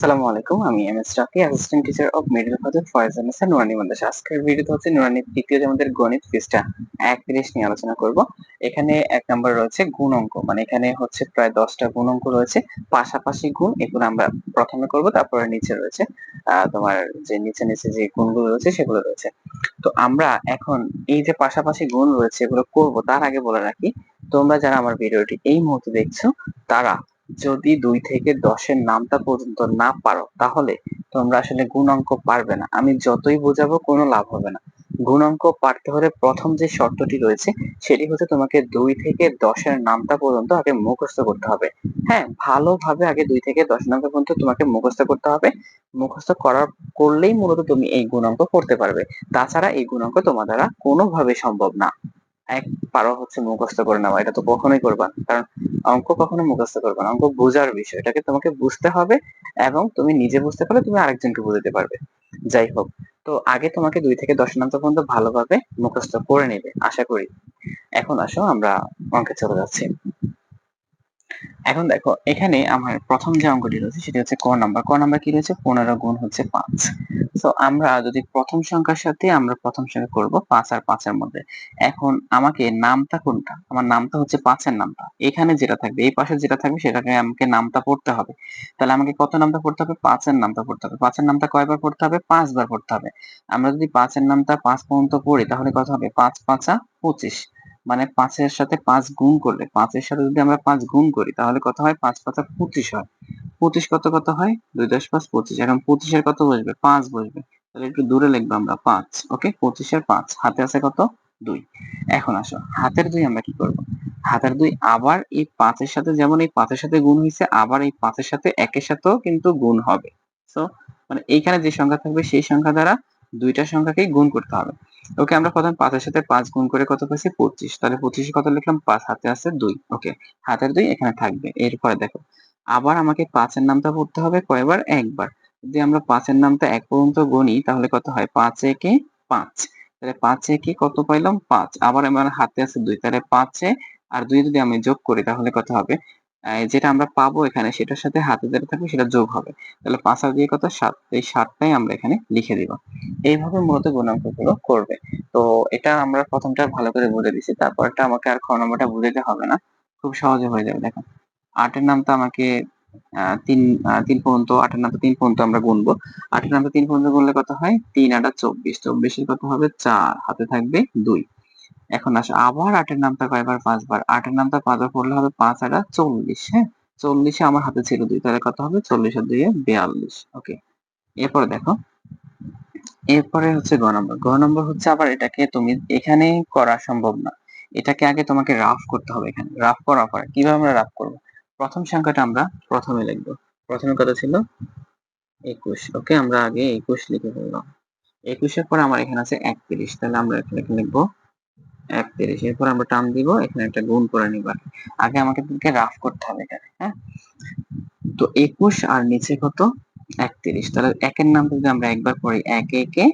আসসালামু আলাইকুম, আমি M S Rafi assistant teacher of middle father Faiz Ansar Noorani Madrasa আজকের ভিডিওতে হচ্ছে নুরানি তৃতীয় যে আমাদের গণিত পৃষ্ঠা একত্রিশ নিয়ে আলোচনা করব। এখানে এক নম্বর রয়েছে গুণ অঙ্ক মানে এখানে হচ্ছে প্রায় দশটা গুণ অঙ্ক রয়েছে। পাশাপাশি গুণ এগুলো আমরা প্রথমে করব, তারপরে নিচে রয়েছে তোমার যে নিচে নিচে যে গুণগুলো রয়েছে সেগুলো রয়েছে। তো আমরা এখন এই যে পাশাপাশি গুণ রয়েছে, এগুলো করব, তার আগে বলে রাখি, তোমরা যারা আমার ভিডিওটি এই মুহূর্তে দেখছ, তারা যদি দুই থেকে দশের নামটা পর্যন্ত না পারো, তাহলে তোমরা আসলে গুণ অঙ্ক পারবে না। আমি যতই বোঝাবো, কোনো লাভ হবে না। গুণ অঙ্ক পারতে হলে প্রথম যে শর্তটি রয়েছে, সেটি হচ্ছে তোমাকে দুই থেকে দশের নামটা পর্যন্ত আগে মুখস্থ করতে হবে। হ্যাঁ ভালোভাবে আগে দুই থেকে দশ নামটা পর্যন্ত তোমাকে মুখস্থ করতে হবে। মুখস্থ করার, করলেই মূলত তুমি এই গুণাঙ্ক করতে পারবে। তাছাড়া এই গুণ অঙ্ক তোমার দ্বারা কোনোভাবে সম্ভব না। এক পারো হচ্ছে মুখস্থ করে নেওয়া এটা তো কখনোই করবা না। কারণ অঙ্ক কখনো মুখস্থ করবে না। অঙ্ক বোঝার বিষয়, এটাকে তোমাকে বুঝতে হবে এবং তুমি নিজে বুঝতে পারলে তুমি আরেকজনকে বুঝাতে পারবে। যাই হোক, তো আগে তোমাকে দুই থেকে দশ নাম্বার পর্যন্ত ভালোভাবে মুখস্থ করে নেবে, আশা করি। এখন আসো, আমরা অঙ্কে চলে যাচ্ছি। এখন দেখো, এখানে আমার প্রথম যে অঙ্কটি রয়েছে সেটি হচ্ছে ক নাম্বার। ক নাম্বার কি রয়েছে? পনেরো গুণ হচ্ছে পাঁচ। তো আমরা যদি প্রথম সংখ্যার সাথে, আমরা প্রথম সংখ্যা করব পাঁচ আর পাঁচের মধ্যে। এখন আমাকে নামটা কোনটা? আমার নামটা হচ্ছে পাঁচের নামটা। এখানে যেটা থাকবে, এই পাশে যেটা থাকবে, সেটাকে আমাকে নামটা পড়তে হবে। তাহলে আমাকে কত নামটা পড়তে হবে? পাঁচের নামটা পড়তে হবে। পাঁচের নামটা কয়বার পড়তে হবে? পাঁচবার পড়তে হবে। আমরা যদি পাঁচের নামটা পাঁচ পর্যন্ত পড়ি, তাহলে কত হবে? পাঁচ পাঁচা পঁচিশ। মানে পাঁচের সাথে পাঁচ গুণ করলে, পাঁচের সাথে যদি আমরা পাঁচ গুণ করি, তাহলে কত হয়? পাঁচ পাঁচা পঁচিশ হয়। পঁচিশ কত কত হয়? দুই দশ পাঁচ পঁচিশ। এখন পঁচিশের কত বসবে? পাঁচ বসবে। তাহলে একটু দূরে লিখব আমরা, পাঁচ, ওকে? পঁচিশের পাঁচ। হাতে আছে কত? দুই। এখন আসো, হাতের দুই আমরা কি করব? হাতের দুই আবার এই পাঁচের সাথে যেমন এই পাঁচের সাথে গুণ হয়েছে, আবার এই পাঁচের সাথে একের সাথেও কিন্তু গুণ হবে। তো মানে এইখানে যে সংখ্যা থাকবে, সেই সংখ্যা দ্বারা দুইটা সংখ্যাকেই গুণ করতে হবে। ওকে আমরা প্রথম পাঁচের সাথে পাঁচ গুণ করে কত পাচ্ছি পঁচিশ। তাহলে পঁচিশে কত লিখলাম? পাঁচ, হাতে আছে দুই। ওকে হাতের দুই এখানে থাকবে। এরপরে দেখো, আবার আমাকে পাঁচের নামটা পড়তে হবে কয়বার? একবার। যদি আমরা পাঁচের নামটা এক পর্যন্ত গণি তাহলে কত হয়? পাঁচ একে পাঁচ। তাহলে পাঁচ একে কত পাইলাম? পাঁচ। আবার আমার হাতে আছে দুই। তাহলে পাঁচে আর দুই যদি আমি যোগ করি, তাহলে কত হবে? যেটা আমরা পাবো এখানে, সেটার সাথে হাতে যেটা থাকবে সেটা যোগ হবে। তাহলে পাঁচ আর দিয়ে কত? সাত। এই সাতটাই আমরা এখানে লিখে দিব। এইভাবে মূলত গুণাঙ্কগুলো করবে। তো এটা আমরা প্রথমটা ভালো করে বুঝে দিছি তারপরটা আমাকে আর খ নম্বরটা বুঝাতে হবে না। খুব সহজে হয়ে যাবে, দেখো। আটের নামটা আমাকে তিন তিন পর্যন্ত, আটের নামটা তিন পর্যন্ত আমরা গুনবো। আটের নামটা তিন পর্যন্ত গুনলে কত হয়? তিন আটা চব্বিশ। চব্বিশের কত হবে? চার। হাতে থাকবে দুই। এখন আসো, আবার আটের নামটা কয়বার? পাঁচবার। আটের নামটা পাঁচবার পড়লে হবে পাঁচ আটা, চল্লিশ হ্যাঁ? চল্লিশে আমার হাতে ছিল দুই, তাহলে কত হবে? চল্লিশ আর দুই বিয়াল্লিশ, ওকে? এরপরে দেখো, এরপরে হচ্ছে গ নম্বর। গ নম্বর হচ্ছে আবার এটাকে তুমি এখানে করা সম্ভব না। এটাকে আগে তোমাকে রাফ করতে হবে এখানে। রাফ করার পরে কীভাবে আমরা রাফ করব? প্রথম সংখ্যাটা আমরা প্রথমে লিখব। প্রথমে কত ছিল? একুশ, ওকে? আমরা আগে একুশ লিখে ফেললাম। একুশের পর আমার এখানে আছে একত্রিশ, তাহলে আমরা এখানে লিখব? একত্রিশ এরপর আমরা টান দিব, এখানে একটা গুণ করে নিব। আগে আমাকে রাফ করতে হবে এখানে হ্যাঁ? তো একুশ আর নিচে কত? একত্রিশ তাহলে একের নাম যদি আমরা একবার পড়ি, এক, একে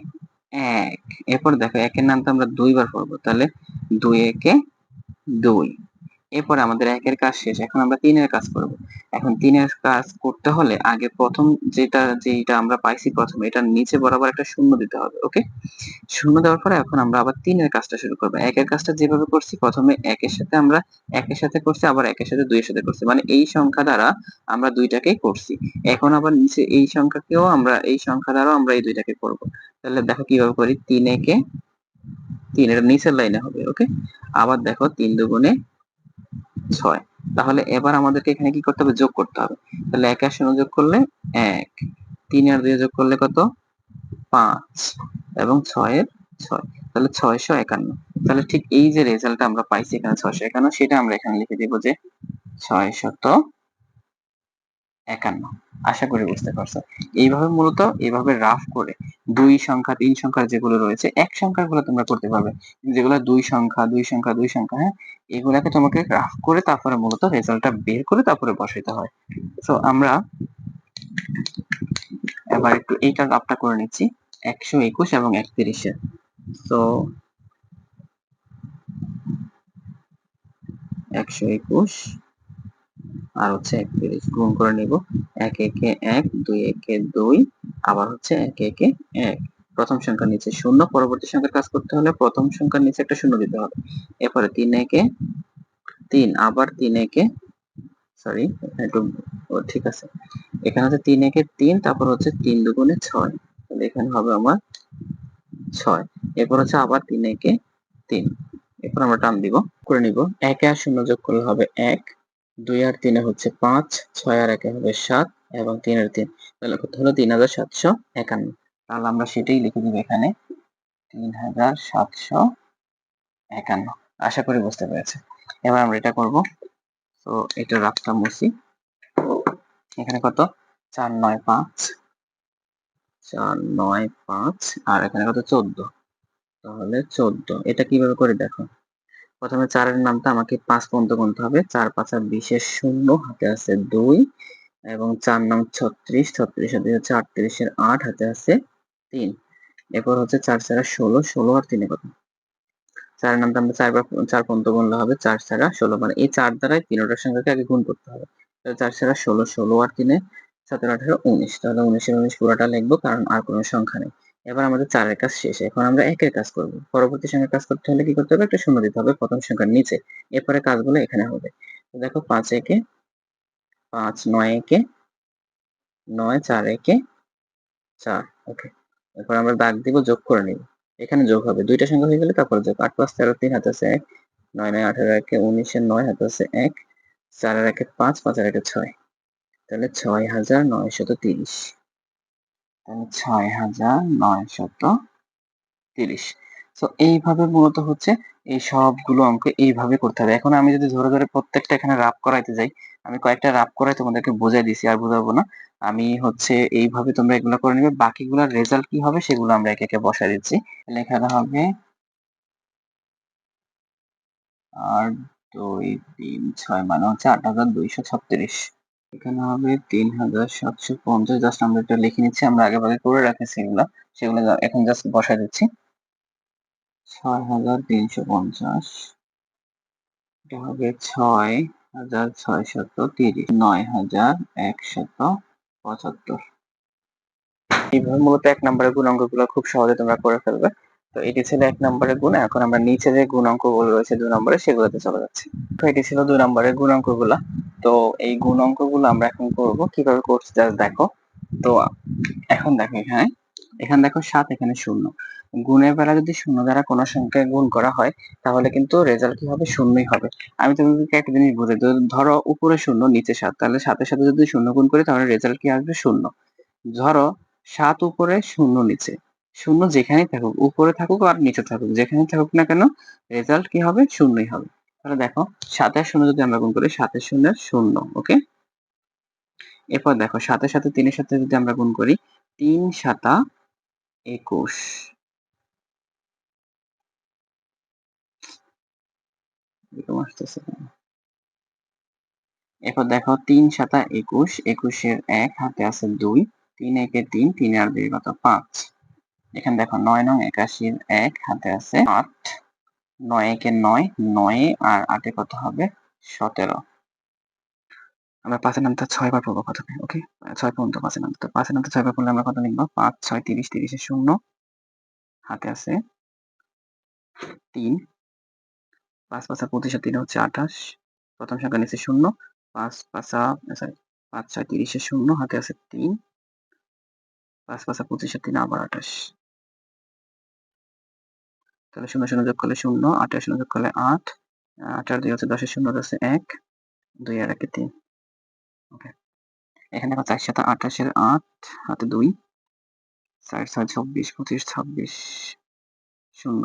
এক। এরপর দেখো, একের নাম তো আমরা দুইবার পড়ব। তাহলে দুই, একে দুই। এরপরে আমাদের একের কাজ শেষ। এখন আমরা তিনের কাজ করব। এখন তিনের কাজ করতে হলে আগে প্রথম যেটা যেটা আমরা পাইছি প্রথমে, এটার নিচে বরাবর একটা শূন্য দিতে হবে ওকে শূন্য দেওয়ার পরে এখন আমরা আবার তিনের কাজটা শুরু করব। একের কাজটা যেভাবে করছি, প্রথমে একের সাথে আমরা একের সাথে করছি, আবার একের সাথে দুইয়ের সাথে করছি। মানে এই সংখ্যা দ্বারা আমরা দুইটাকেই করছি। এখন আবার নিচে এই সংখ্যাকেও আমরা, এই সংখ্যা দ্বারাও আমরা এই দুইটাকে করব। তাহলে দেখো কীভাবে করি, তিন একে তিন নিচের লাইনে হবে ওকে আবার দেখো তিন দুগুণে ছয়। তাহলে এবার আমাদেরকে এখানে কি করতে হবে? যোগ করতে হবে। তাহলে এক আর শূন্য যোগ করলে এক। তিন আর দুই যোগ করলে কত? পাঁচ। এবং ছয়ের ছয়। তাহলে ছয়শো একান্ন। তাহলে ঠিক এই যে রেজাল্ট আমরা পাইছি এখানে ছয়শো একান্ন, সেটা আমরা এখানে লিখে দিব যে ছয় শত একান্ন। আশা করি বুঝতে পারছ। এইভাবে মূলত এইভাবে রাফ করে দুই সংখ্যা, তিন সংখ্যার যেগুলো রয়েছে, এক সংখ্যারগুলো তোমরা করতে পারবে। যেগুলো দুই সংখ্যা দুই সংখ্যা দুই সংখ্যা হ্যাঁ এগুলাকে তোমাকে রাফ করে তারপরে মূলত রেজাল্টটা বের করে তারপরে বসাইতে হয়। তো আমরা এবার একটু এইটা রাফটা করে নিচ্ছি। একশো একুশ এবং একত্রিশে। তো একশো একুশ আর হচ্ছে একত্রিশ গুণ করে নিব এক একে এক দুই একে দুই আবার হচ্ছে এক একে এক প্রথম সংখ্যার নিচে শূন্য পরবর্তী সংখ্যার কাজ করতে হলে প্রথম সংখ্যার নিচে একটা শূন্য দিতে হবে এরপরে তিন একে তিন আবার তিন একে সরি একটু ঠিক আছে এখানে হচ্ছে তিন একে তিন তারপর হচ্ছে তিন দুগুণে ছয় এখানে হবে আমার ছয় এরপর হচ্ছে আবার তিন একে তিন এরপর আমরা টান দিব করে নিব একে আর শূন্য যোগ করলে হবে এক দুই আর তিনে হচ্ছে পাঁচ, ছয় আর একে হবে সাত এবং তিন আর তিন। তাহলে কত হলো তিন হাজার সাতশো একান্ন। তাহলে আমরা সেটাই লিখে দিব এখানে তিন হাজার সাতশো একান্ন। আশা করি বুঝতে পেরেছে এবার আমরা এটা করব। তো এটা রাফটা মুছি। এখানে কত? চার নয় পাঁচ। চার নয় পাঁচ। আর এখানে কত? চোদ্দ। তাহলে চোদ্দ। এটা কীভাবে করে দেখো? প্রথমে চারের নামটা আমাকে পাঁচ পর্যন্ত গুনতে হবে। চার, পাঁচ আর বিশের শূন্য, হাতে আছে দুই এবং চার নাম ছত্রিশ ছত্রিশ দুই হচ্ছে আটত্রিশের আট, হাতে আছে তিন। এরপর হচ্ছে চার চারা ষোলো ষোলো আর তিনে কত চারের নামটা আমরা চারবার চার পর্যন্ত গুনলে হবে চার ছাড়া ষোলো। মানে এই চার দ্বারাই তিনটার সংখ্যাকে আগে গুণ করতে হবে। তাহলে চার ছাড়া ষোলো ষোলো আর তিনে সতেরো, আঠারো, উনিশ। তাহলে উনিশের উনিশ পুরোটা লিখব কারণ আর কোনো সংখ্যা নেই। এবার আমাদের চারের কাজ শেষ। এখন আমরা একের কাজ করব। পরবর্তী সংখ্যার কাজ করতে হলে কি করতে হবে? একটা শূন্য দিতে হবে প্রথম সংখ্যার নিচে। এরপরে কাজগুলো এখানে হবে। দেখো পাঁচ একে পাঁচ, নয় একে নয়, চার একে চার। ওকে। এরপর আমরা দাগ দিব, যোগ করে নিব। এখানে যোগ হবে। দুইটা সংখ্যা হয়ে গেলে তারপরে যোগ। আট পাঁচ তেরো, তিন হাতে আছে এক। নয় নয়, আঠারো একে উনিশের নয় হাতে আছে এক। চারের একে পাঁচ পাঁচের একে ছয়। তাহলে ছয় হাজার নয়শত তিরিশ। তাহলে ছয় হাজার নয়শত তিরিশ। তো এইভাবে মূলত হচ্ছে এই সবগুলো অঙ্ক এইভাবে করতে হবে। এখন আমি যদি ধরে ধরে প্রত্যেকটা এখানে রাপ করাইতে যাই, আমি কয়েকটা রাপ করাই তোমাদেরকে বোঝাই দিছি, আর বোঝাবো না। আমি হচ্ছে এইভাবে তোমরা এগুলো করে নিবে। বাকিগুলোর রেজাল্ট কি হবে সেগুলো আমরা একে একে বসাই দিচ্ছি। লেখাটা হবে আর দুই তিন ছয় মানে হচ্ছে আট হাজার দুইশো ছত্রিশ। এখানে হবে তিন হাজার সাতশো পঞ্চাশ। জাস্ট আমরা এটা লিখে নিচ্ছি, আমরা আগে ভাগে করে রাখেছি এগুলো। সেগুলো এখন জাস্ট বসাই দিচ্ছি। ছয় হাজার তিনশো পঞ্চাশ। এটা হবে ছয় হাজার ছয়শত তিরিশ। নয় হাজার একশত পঁচাত্তর। এইভাবে মূলত এক নম্বরের গুণাঙ্কগুলো খুব সহজে তোমরা করে ফেলবে। তো এটি ছিল এক নম্বরের গুণ। এখন আমরা নিচে যে গুণাঙ্কগুলো রয়েছে দুই নম্বরে, সেগুলোতে চলে যাচ্ছি। তো এটি ছিল দুই নম্বরের গুণাঙ্কগুলা তো এই গুণাঙ্কগুলো আমরা এখন করব। কীভাবে করছি দেখো। তো এখন দেখো এখানে। এখানে দেখো সাত, এখানে শূন্য। গুণের বেলা যদি শূন্য দ্বারা কোনো সংখ্যায় গুণ করা হয়, তাহলে কিন্তু রেজাল্ট কি হবে? শূন্যই হবে। আমি তোমাদেরকে একটা জিনিস বুঝাই ধরো উপরে শূন্য, নিচে সাত। তাহলে সাথে সাথে যদি শূন্য গুণ করি, তাহলে রেজাল্ট কি আসবে? শূন্য। ধরো সাত উপরে, শূন্য নিচে। শূন্য যেখানেই থাকুক, উপরে থাকুক আর নিচে থাকুক, যেখানে থাকুক না কেন রেজাল্ট কি হবে? শূন্যই হবে। তাহলে দেখো, সাতের শূন্য যদি আমরা গুণ করি, সাতের শূন্যের শূন্য ওকে এরপর দেখো সাথে সাথে তিনের সাথে যদি আমরা গুণ করি, তিন সাতা একুশ। এরপর দেখো, তিন সাতা একুশ, একুশের এক হাতে আছে দুই, তিন একে তিন তিন আর দুই কত পাঁচ। এখানে দেখো নয় নং একাশির এক হাতে আছে আট, নয় একে নয় নয় আর আটে কত হবে? সতেরো। আমরা পাঁচের নামটা ছয় বার পড়ব কত ওকে ছয় পর্যন্ত পাঁচের নাম তো পাঁচের নামটা ছয় বার পড়লে আমরা কত লিখব? পাঁচ, ছয়, তিরিশ তিরিশের শূন্য। হাতে আছে তিন। পাঁচ, পাঁচা পঁচিশ তিন হচ্ছে আঠাশ। প্রথম সংখ্যা নিচে শূন্য। পাঁচ, পাঁচা সরি পাঁচ, ছয়, তিরিশে শূন্য। হাতে আছে তিন। পাঁচ, পাঁচা পঁচিশের তিন, আবার আঠাশ। তাহলে শূন্য শূন্য যোগ করলে শূন্য, আটের শূন্য যোগ করলে আট আর দুই হচ্ছে দশের শূন্য আছে এক, দুই আর একে তিন। ওকে এখানে দেখো চার সাথে আঠাশের আট, হাতে দুই চার ছয় চব্বিশ, পঁচিশ, ছাব্বিশ, শূন্য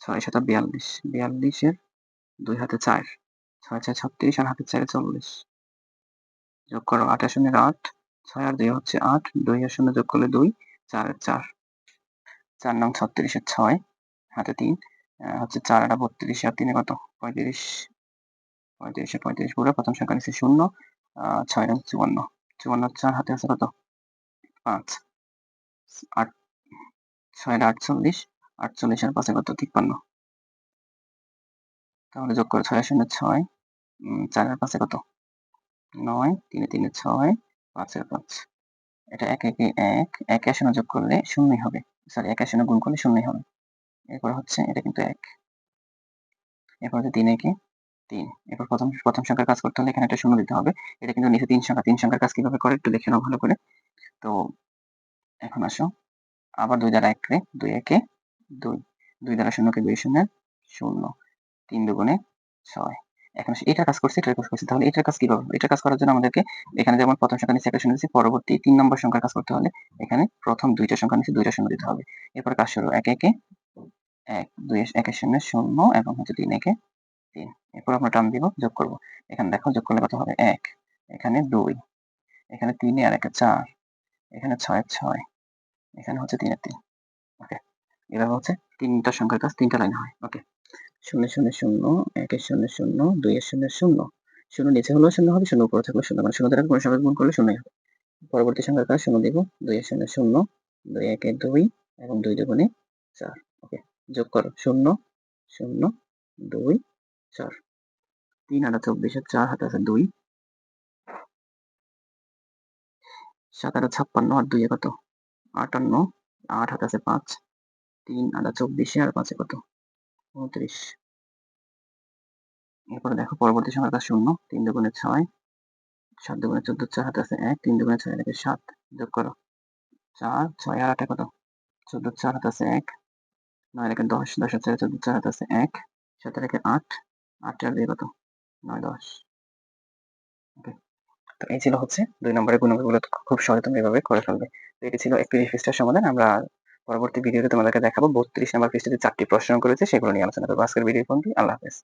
ছয় সাথে বিয়াল্লিশ, বিয়াল্লিশের দুই হাতে চার ছয় ছয় ছত্রিশ আর হাতে চারে চল্লিশ। যোগ করো আঠাশ শূন্যের আট, ছয় আর দুই হচ্ছে আট দুই আর শূন্য যোগ করলে দুই, চার চার। চার নং ছত্রিশের ছয় হাতে তিন হচ্ছে চার আটা বত্রিশ, আর তিনে কত? পঁয়ত্রিশ, পঁয়ত্রিশে, পঁয়ত্রিশ পুরো প্রথম সংখ্যা নিচ্ছে শূন্য ছয় নং চুয়ান্ন চুয়ান্ন চার হাতে আছে কত? পাঁচ, আট, ছয় আটচল্লিশ আটচল্লিশ আর পাঁচে কত? তিপ্পান্ন। তাহলে যোগ করে ছয় শূন্য ছয় চারের পাশে কত? নয়, তিনে তিনে ছয় পাঁচের পাঁচ। এটা এক, একে এক, একে শূন্য যোগ করলে শূন্যই হবে। সরি একে শূন্য গুণ করলে শূন্যই হবে। এরপর হচ্ছে এটা কিন্তু এক। এরপর হচ্ছে তিন একে তিন। এরপর প্রথম প্রথম সংখ্যার কাজ করতে হলে এখানে একটা শূন্য দিতে হবে। এটা কিন্তু নিচে তিন সংখ্যা, তিন সংখ্যার কাজ কীভাবে করে একটু দেখে নাও ভালো করে। তো এখন আসো। আবার দুই দ্বারা এক রে, দুই একে দুই। দুই দ্বারা শূন্যকে দুই শূন্যের শূন্য। তিন দুগুণে ছয়। এখন এটা কাজ করছে এটার কাজ করছে। তাহলে এটার কাজ কীভাবে? এটার কাজ করার জন্য আমাদেরকে এখানে যেমন প্রথম সংখ্যা নিচে একটা শূন্য দিচ্ছি পরবর্তী তিন নম্বর সংখ্যার কাজ করতে হলে এখানে প্রথম দুইটা সংখ্যা নিচে দুইটা শূন্য দিতে হবে। এরপর কাজ শুরু, এক একে এক, দুই একের শূন্য শূন্য এবং হচ্ছে তিন, একে তিন। এরপর আমরা টার্ম দিব, যোগ করব। এখানে দেখো যোগ করলে কত হবে? এক। এখানে দুই। এখানে তিনে আর একে চার। এখানে ছয় ছয়। এখানে হচ্ছে তিনের তিন। ওকে। এভাবে হচ্ছে তিনটা সংখ্যার কাজ তিনটা লাইন হয়। ওকে। শূন্য শূন্য শূন্য একের শূন্য শূন্য দুইয়ের শূন্য শূন্য। শূন্য নিচে হলেও শূন্য হবে, শূন্য উপরে থাকলেও শূন্য। মানে শূন্য দ্বারা কোনো সংখ্যা গুণ করলে শূন্যই হবে। পরবর্তী সংখ্যার কাজ শূন্য দিব। দুইয়ের শূন্য শূন্য দুই একে দুই এবং দুই দুগুণে চার। যোগ করো। শূন্য শূন্য, দুই, চার। তিন আটা চব্বিশে চার হাতে আছে দুই। সাত আটা ছাপ্পান্ন আর দুই কত? আটান্ন। আট হাতে আছে পাঁচ। তিন আটা চব্বিশে আর পাঁচে কত? উনত্রিশ। এরপরে দেখো পরবর্তী সংখ্যার কাজ শূন্য। তিন দুগুণে ছয়, সাত দুগুণে চোদ্দ, চার হাতে আছে এক। তিন দুগুণে ছয় সাত যোগ করো। চার, ছয় আর আটে কত? চোদ্দ, চার হাতে আছে এক। নয় রেখে দশ দশ চোদ্দ চার আছে এক সাথে রেখে আট আট দিয়ে কত? নয়, দশ। ওকে, তো এই ছিল হচ্ছে দুই নম্বরের গুণগুলো খুব সহজে তুমি এভাবে করে ফেলবে। তো এটি ছিল একত্রিশ পৃষ্ঠার সমাধান। আমরা পরবর্তী ভিডিওতে তোমাদেরকে দেখাবো বত্রিশ নম্বর পৃষ্ঠাতে চারটি প্রশ্ন করেছে, সেগুলো নিয়ে আলোচনা করব। আজকের ভিডিও আল্লাহ হাফেজ।